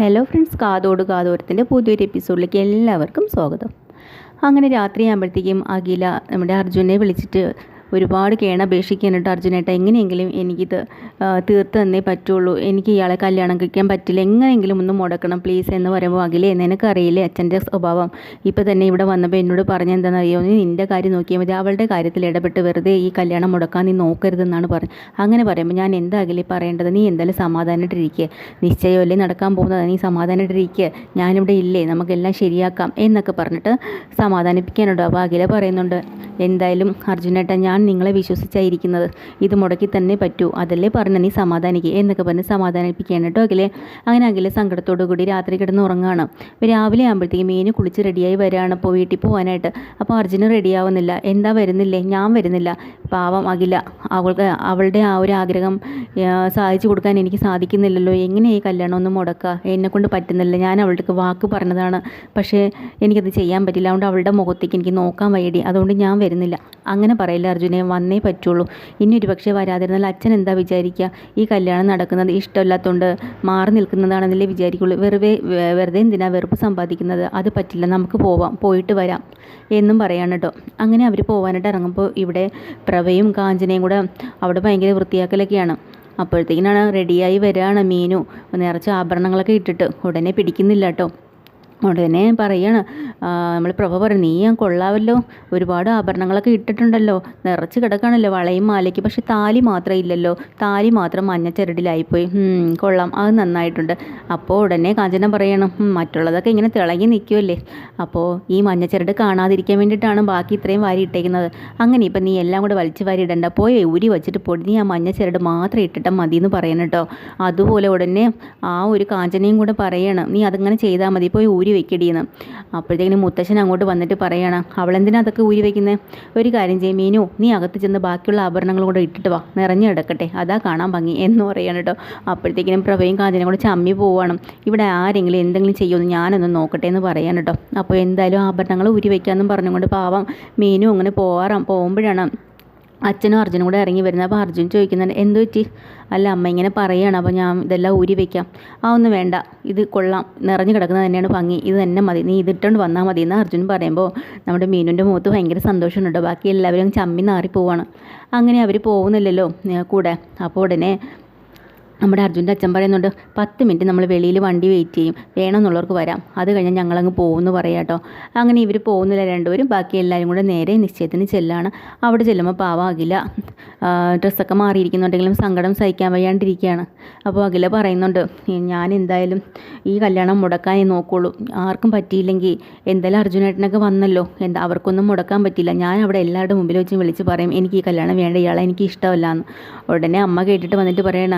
Hello friends കാതോട് കാതോരത്തിന്റെ പുതിയൊരു എപ്പിസോഡിലേക്ക് എല്ലാവർക്കും സ്വാഗതം. അങ്ങനെ രാത്രിയാകുമ്പോഴത്തേക്കും അഖില നമ്മുടെ അർജുനെ വിളിച്ചിട്ട് ഒരുപാട് കേണപേക്ഷിക്കാനിട്ട് അർജുനേട്ട എങ്ങനെയെങ്കിലും എനിക്കിത് തീർത്ത് തന്നേ പറ്റുള്ളൂ. എനിക്ക് ഇയാളെ കല്യാണം കഴിക്കാൻ പറ്റില്ല. എങ്ങനെയെങ്കിലും ഒന്ന് മുടക്കണം പ്ലീസ് എന്ന് പറയുമ്പോൾ അഖിലേ നിനക്കറിയില്ലേ അച്ഛന്റെ സ്വഭാവം? ഇപ്പോൾ തന്നെ ഇവിടെ വന്നപ്പോൾ എന്നോട് പറഞ്ഞെന്താണെന്ന് അറിയോ നീ നിന്റെ കാര്യം നോക്കിയാൽ മതി. അവളുടെ കാര്യത്തിൽ ഇടപെട്ട് വെറുതെ ഈ കല്യാണം മുടക്കാൻ നീ നോക്കരുതെന്നാണ് പറഞ്ഞത്. അങ്ങനെ പറയുമ്പോൾ ഞാൻ എന്താ അഖിലേ പറയേണ്ടത്? നീ എന്തായാലും സമാധാനമായിട്ടിരിക്കുക നിശ്ചയമല്ലേ നടക്കാൻ പോകുന്നത്? നീ സമാധാനമായിട്ടിരിക്കുക ഞാനിവിടെ ഇല്ലേ. നമുക്കെല്ലാം ശരിയാക്കാം എന്നൊക്കെ പറഞ്ഞിട്ട് സമാധാനിപ്പിക്കാനുണ്ട്. അപ്പോൾ അഖില പറയുന്നുണ്ട് എന്തായാലും അർജുനേട്ട ഞാൻ നിങ്ങളെ വിശ്വസിച്ചായിരിക്കുന്നത്. ഇത് മുടക്കി തന്നെ പറ്റൂ. അതല്ലേ പറഞ്ഞ നീ സമാധാനിക്കുക എന്നൊക്കെ പറഞ്ഞ് സമാധാനിപ്പിക്കുകയാണ് കേട്ടോ അഖിലെ. അങ്ങനെ അഖിലെ സങ്കടത്തോടു കൂടി രാത്രി കിടന്ന് ഉറങ്ങുകയാണ് രാവിലെ ആകുമ്പോഴത്തേക്കും മീന് കുളിച്ച് റെഡിയായി വരികയാണ് അപ്പോൾ വീട്ടിൽ പോകാനായിട്ട് അപ്പോൾ അർജുന് റെഡിയാവുന്നില്ല എന്താ വരുന്നില്ലേ? ഞാൻ വരുന്നില്ല. പാവം അഖില. അവൾക്ക് അവളുടെ ആ ഒരു ആഗ്രഹം സാധിച്ചു കൊടുക്കാൻ എനിക്ക് സാധിക്കുന്നില്ലല്ലോ. എങ്ങനെ ഈ കല്യാണം ഒന്ന് മുടക്കുക എന്നെക്കൊണ്ട് പറ്റുന്നില്ല. ഞാൻ അവൾക്ക് വാക്ക് പറഞ്ഞതാണ്. പക്ഷേ എനിക്കത് ചെയ്യാൻ പറ്റില്ല. അതുകൊണ്ട് അവളുടെ മുഖത്തേക്ക് എനിക്ക് നോക്കാൻ വയ്യടി. അതുകൊണ്ട് ഞാൻ വരുന്നില്ല. അങ്ങനെ പറയില്ല അർജുനെ വന്നേ പറ്റുള്ളൂ. ഇനി ഒരു പക്ഷേ വരാതിരുന്നാൽ അച്ഛൻ എന്താ വിചാരിക്കുക? ഈ കല്യാണം നടക്കുന്നത് ഇഷ്ടമില്ലാത്തതുകൊണ്ട് മാറി നിൽക്കുന്നതാണെന്നല്ലേ വിചാരിക്കുള്ളൂ. വെറുതെ വെറുതെ എന്തിനാ വെറുപ്പ് സമ്പാദിക്കുന്നത്? അത് പറ്റില്ല നമുക്ക് പോവാം പോയിട്ട് വരാം എന്നും പറയാണ് കേട്ടോ അങ്ങനെ അവർ പോകാനായിട്ട് ഇറങ്ങുമ്പോൾ ഇവിടെ പ്രഭയും കാഞ്ചനയും കൂടെ അവിടെ ഭയങ്കര വൃത്തിയാക്കലൊക്കെയാണ്. അപ്പോഴത്തേക്കിനാണ് റെഡിയായി വരികയാണ് മീനു. നിറച്ച് ആഭരണങ്ങളൊക്കെ ഇട്ടിട്ട് ഉടനെ പിടിക്കുന്നില്ല കേട്ടോ ഉടനെ പറയാണ് നമ്മൾ പ്രഭ പറയും നീ ഞാൻ കൊള്ളാവല്ലോ. ഒരുപാട് ആഭരണങ്ങളൊക്കെ ഇട്ടിട്ടുണ്ടല്ലോ. നിറച്ച് കിടക്കാണല്ലോ വളയും മാലയ്ക്ക്. പക്ഷെ താലി മാത്രം ഇല്ലല്ലോ. താലി മാത്രം മഞ്ഞച്ചരടിലായിപ്പോയി കൊള്ളാം. അത് നന്നായിട്ടുണ്ട്. അപ്പോൾ ഉടനെ കാഞ്ചന പറയണം മറ്റുള്ളതൊക്കെ ഇങ്ങനെ തിളങ്ങി നിൽക്കുമല്ലേ അപ്പോൾ ഈ മഞ്ഞച്ചരട് കാണാതിരിക്കാൻ വേണ്ടിയിട്ടാണ് ബാക്കി ഇത്രയും വാരി ഇട്ടേക്കുന്നത്. അങ്ങനെ ഇപ്പം നീ എല്ലാം കൂടെ വലിച്ചു വാരി ഇടണ്ട. പോയി ഉരി വെച്ചിട്ട് പൊടി നീ ആ മഞ്ഞച്ചരട് മാത്രം ഇട്ടിട്ടാൽ മതി എന്ന് പറയണം കേട്ടോ. അതുപോലെ ഉടനെ ആ ഒരു കാഞ്ചനയും കൂടെ പറയണം നീ അതങ്ങനെ ചെയ്താൽ മതി. പോയി ഊരി വെക്കടിയെന്ന്. അപ്പോഴത്തേക്കിനും മുത്തശ്ശൻ അങ്ങോട്ട് വന്നിട്ട് പറയണം അവളെന്തിനാ അതൊക്കെ ഊരി വെക്കുന്നത് ഒരു കാര്യം ചെയ്യും മീനു നീ അകത്ത് ചെന്ന് ബാക്കിയുള്ള ആഭരണങ്ങൾ കൂടെ ഇട്ടിട്ട് വാ. നിറഞ്ഞു കിടക്കട്ടെ. അതാ കാണാൻ ഭംഗി എന്ന് പറയണം കേട്ടോ അപ്പോഴത്തേക്കിനും പ്രഭയും കാഞ്ചനും കൂടെ ചമ്മി പോവാണ്. ഇവിടെ ആരെങ്കിലും എന്തെങ്കിലും ചെയ്യുമെന്ന് ഞാനൊന്ന് നോക്കട്ടെ എന്ന് പറയാൻ കേട്ടോ അപ്പോൾ എന്തായാലും ആഭരണങ്ങൾ ഊരി വെക്കാമെന്നും പറഞ്ഞുകൊണ്ട് പാവം മീനു അങ്ങനെ പോവാറാം പോകുമ്പോഴാണ് അച്ഛനും അർജുനും കൂടെ ഇറങ്ങി വരുന്നത്. അപ്പോൾ അർജുൻ ചോദിക്കുന്നുണ്ട് എന്ത് പറ്റി? അല്ല അമ്മ ഇങ്ങനെ പറയുകയാണ് അപ്പോൾ ഞാൻ ഇതെല്ലാം ഊരി വെക്കാം. ആ ഒന്നും വേണ്ട. ഇത് കൊള്ളാം. നിറഞ്ഞു കിടക്കുന്നത് തന്നെയാണ് ഭംഗി. ഇത് തന്നെ മതി. നീ ഇതിട്ടുകൊണ്ട് വന്നാൽ മതി. എന്ന് അർജുൻ പറയുമ്പോൾ നമ്മുടെ മീനുന്റെ മുഖത്ത് ഭയങ്കര സന്തോഷമുണ്ട്. ബാക്കി എല്ലാവരും ചമ്മി നാറി പോവാണ് അങ്ങനെ അവർ പോകുന്നില്ലല്ലോ കൂടെ. അപ്പോൾ ഉടനെ നമ്മുടെ അർജുന്റെ അച്ഛൻ പറയുന്നുണ്ട് പത്ത് മിനിറ്റ് നമ്മൾ വെളിയിൽ വണ്ടി വെയിറ്റ് ചെയ്യും. വേണമെന്നുള്ളവർക്ക് വരാം. അത് കഴിഞ്ഞാൽ ഞങ്ങളങ്ങ് പോകുമെന്ന് പറയാം കേട്ടോ. അങ്ങനെ ഇവർ പോകുന്നില്ല രണ്ടുപേരും. ബാക്കി എല്ലാവരും കൂടെ നേരെ നിശ്ചയത്തിന് ചെല്ലാണ്. അവിടെ ചെല്ലുമ്പോൾ പാവം അഖില ആ, ഡ്രസ്സൊക്കെ മാറിയിരിക്കുന്നുണ്ടെങ്കിലും സങ്കടം സഹിക്കാൻ വയ്യാണ്ടിരിക്കുകയാണ്. അപ്പോൾ അഖില പറയുന്നുണ്ട് ഞാൻ എന്തായാലും ഈ കല്യാണം മുടക്കാനേ നോക്കുള്ളൂ. ആർക്കും പറ്റിയില്ലെങ്കിൽ എന്തായാലും അർജുനേട്ടനൊക്കെ വന്നല്ലോ. എന്താ അവർക്കൊന്നും മുടക്കാൻ പറ്റില്ല ഞാൻ അവിടെ എല്ലാവരുടെ മുമ്പിൽ വെച്ച് വിളിച്ച് പറയും എനിക്ക് ഈ കല്യാണം വേണ്ട ഇയാളെ എനിക്ക് ഇഷ്ടമല്ല എന്ന്. ഉടനെ അമ്മ കേട്ടിട്ട് വന്നിട്ട് പറയണ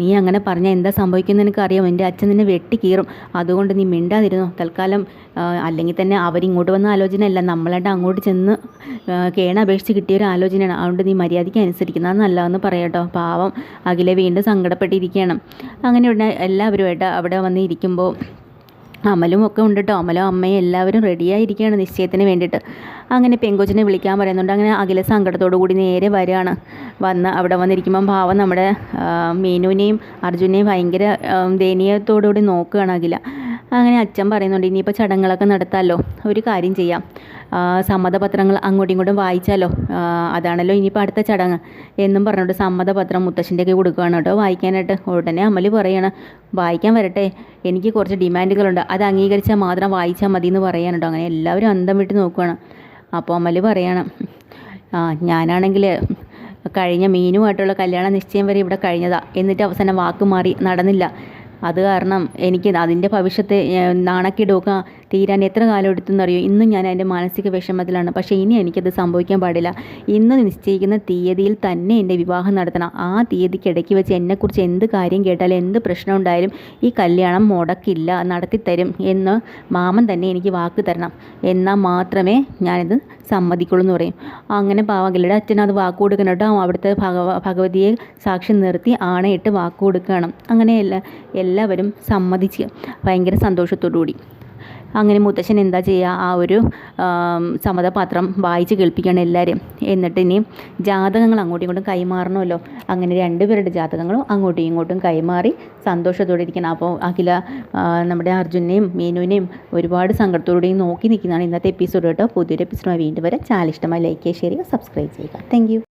നീ അങ്ങനെ പറഞ്ഞാൽ എന്താ സംഭവിക്കുന്നത് എനിക്കറിയാം എന്റെ അച്ഛൻ നിന്നെ വെട്ടി കീറും അതുകൊണ്ട് നീ മിണ്ടാതിരുന്നു? തൽക്കാലം അല്ലെങ്കിൽ തന്നെ അവരിങ്ങോട്ട് വന്ന ആലോചനയല്ല. നമ്മളായിട്ട് അങ്ങോട്ട് ചെന്ന് കേണ അപേക്ഷിച്ച് കിട്ടിയ ഒരു ആലോചനയാണ്. അതുകൊണ്ട് നീ മര്യാദയ്ക്ക് അനുസരിക്കുന്നത് നല്ലതെന്ന് പറയട്ടോ പാവം അഖില വീണ്ടും സങ്കടപ്പെട്ടിരിക്കുകയാണ്. അങ്ങനെ ഉടനെ എല്ലാവരുമായിട്ട് അവിടെ വന്ന് ഇരിക്കുമ്പോൾ അമലും ഒക്കെ ഉണ്ട് കേട്ടോ. അമലും അമ്മയും എല്ലാവരും റെഡിയായിരിക്കുകയാണ് നിശ്ചയത്തിന് വേണ്ടിയിട്ട്. അങ്ങനെ പെങ്കൊച്ചിനെ വിളിക്കാൻ പറയുന്നുണ്ട്. അങ്ങനെ അഖില സങ്കടത്തോടു കൂടി നേരെ വരികയാണ്. വന്ന് അവിടെ വന്നിരിക്കുമ്പം ഭാവം നമ്മുടെ മീനുവിനെയും അർജുനെയും ഭയങ്കര ദയനീയത്തോടുകൂടി ദയനീയത്തോടു കൂടി നോക്കുകയാണ് അഖില. അങ്ങനെ അച്ഛൻ പറയുന്നുണ്ട് ഇനിയിപ്പോൾ ചടങ്ങുകളൊക്കെ നടത്താമല്ലോ ഒരു കാര്യം ചെയ്യാം. സമ്മതപത്രങ്ങൾ അങ്ങോട്ടും ഇങ്ങോട്ടും വായിച്ചാലോ? അതാണല്ലോ ഇനിയിപ്പോൾ അടുത്ത ചടങ്ങ്. എന്നും പറഞ്ഞിട്ട് സമ്മതപത്രം മുത്തശ്ശന്റെയൊക്കെ കൊടുക്കുകയാണ് കേട്ടോ വായിക്കാനായിട്ട്. ഉടനെ അമൽ പറയാണ് വായിക്കാൻ വരട്ടെ. എനിക്ക് കുറച്ച് ഡിമാൻഡുകളുണ്ട്. അത് അംഗീകരിച്ചാൽ മാത്രം വായിച്ചാൽ മതി എന്ന് പറയാൻ കേട്ടോ അങ്ങനെ എല്ലാവരും അന്തം വിട്ട് നോക്കുകയാണ് അപ്പോൾ അമൽ പറയണം ആ ഞാനാണെങ്കിൽ കഴിഞ്ഞ മീനുമായിട്ടുള്ള കല്യാണ നിശ്ചയം വരെ ഇവിടെ കഴിഞ്ഞതാ. എന്നിട്ട് അവസാനം വാക്ക് മാറി നടന്നില്ല. അത് കാരണം എനിക്ക് അതിന്റെ ഭവിഷ്യത്തെ നാണക്കിടുക തീരാൻ എത്ര കാലം എടുത്തെന്നറിയോ? ഇന്നും ഞാൻ അതിന്റെ മാനസിക വിഷമത്തിലാണ്. പക്ഷേ ഇനി എനിക്കത് സംഭവിക്കാൻ പാടില്ല. ഇന്ന് നിശ്ചയിക്കുന്ന തീയതിയിൽ തന്നെ എന്റെ വിവാഹം നടത്തണം. ആ തീയതിക്കിടയ്ക്ക് വെച്ച് എന്നെക്കുറിച്ച് എന്ത് കാര്യം കേട്ടാലും എന്ത് പ്രശ്നം ഉണ്ടായാലും ഈ കല്യാണം മുടക്കില്ല നടത്തിത്തരും എന്ന് മാമൻ തന്നെ എനിക്ക് വാക്ക് തരണം. എന്നാൽ മാത്രമേ ഞാനിത് സമ്മതിക്കുള്ളൂ എന്ന് പറയും. അങ്ങനെ പാവകളുടെ അച്ഛൻ അത് വാക്ക് കൊടുക്കണം കേട്ടോ. അവിടുത്തെ ഭഗവ ഭഗവതിയെ സാക്ഷി നിർത്തി ആണയിട്ട് വാക്ക് കൊടുക്കണം. അങ്ങനെ എല്ലാ എല്ലാവരും സമ്മതിച്ച് ഭയങ്കര സന്തോഷത്തോടു കൂടി അങ്ങനെ മുത്തശ്ശൻ എന്താ ചെയ്യുക? ആ ഒരു സമ്മതപാത്രം വായിച്ച് കേൾപ്പിക്കുകയാണ് എല്ലാവരും. എന്നിട്ട് ഇനി ജാതകങ്ങൾ അങ്ങോട്ടും ഇങ്ങോട്ടും കൈമാറണമല്ലോ. അങ്ങനെ രണ്ടുപേരുടെ ജാതകങ്ങളും അങ്ങോട്ടും ഇങ്ങോട്ടും കൈമാറി സന്തോഷത്തോടെ ഇരിക്കണം. അപ്പോൾ അഖില നമ്മുടെ അർജുനെയും മീനുവിനെയും ഒരുപാട് സങ്കടത്തോടെയും നോക്കി നിൽക്കുന്നതാണ് ഇന്നത്തെ എപ്പിസോഡ് കേട്ടോ. പുതിയൊരു എപ്പിസോഡ് വീണ്ടും വരെ. ചാനൽ ഇഷ്ടമായി ലൈക്ക് ചെയ്യുക ഷെയർ ചെയ്യുക. സബ്സ്ക്രൈബ് ചെയ്യുക താങ്ക്